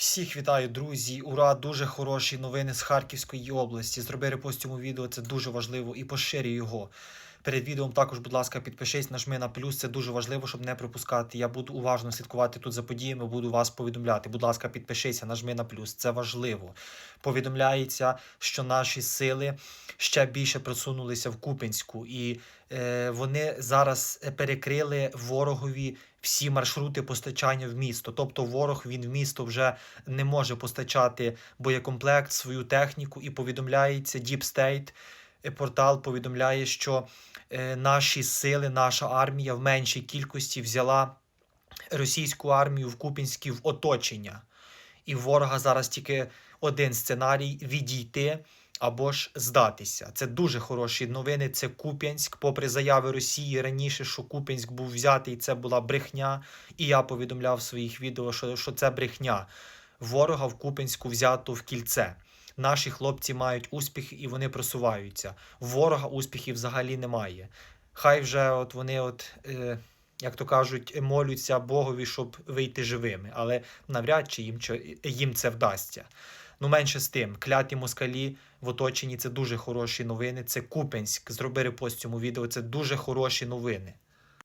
Всіх вітаю, друзі! Ура! Дуже хороші новини з Харківської області. Зроби репост відео, це дуже важливо, і поширюй його. Перед відео також, будь ласка, підпишись, нажми на плюс. Це дуже важливо, щоб не пропускати. Я буду уважно слідкувати тут за подіями, буду вас повідомляти. Будь ласка, підпишися, нажми на плюс. Це важливо. Повідомляється, що наші сили ще більше просунулися в Купенську, і е, вони зараз перекрили ворогові всі маршрути постачання в місто. Тобто ворог він в місто вже не може постачати боєкомплект, свою техніку, і повідомляється е, портал повідомляє, що е, наші сили, наша армія в меншій кількості взяла російську армію в Купінській в оточення. І ворога зараз тільки один сценарій відійти або ж здатися. Це дуже хороші новини. Це Куп'янськ. Попри заяви Росії раніше, що Куп'янськ був взятий, це була брехня. І я повідомляв в своїх відео, що, що це брехня. Ворога в Куп'янську взято в кільце. Наші хлопці мають успіх і вони просуваються. В Ворога успіхів взагалі немає. Хай вже от вони, от, е, як то кажуть, молються Богові, щоб вийти живими, але навряд чи їм, їм це вдасться. Ну, менше з тим, кляті москалі в оточенні це дуже хороші новини. Це Купенськ. Зроби репост цьому відео. Це дуже хороші новини.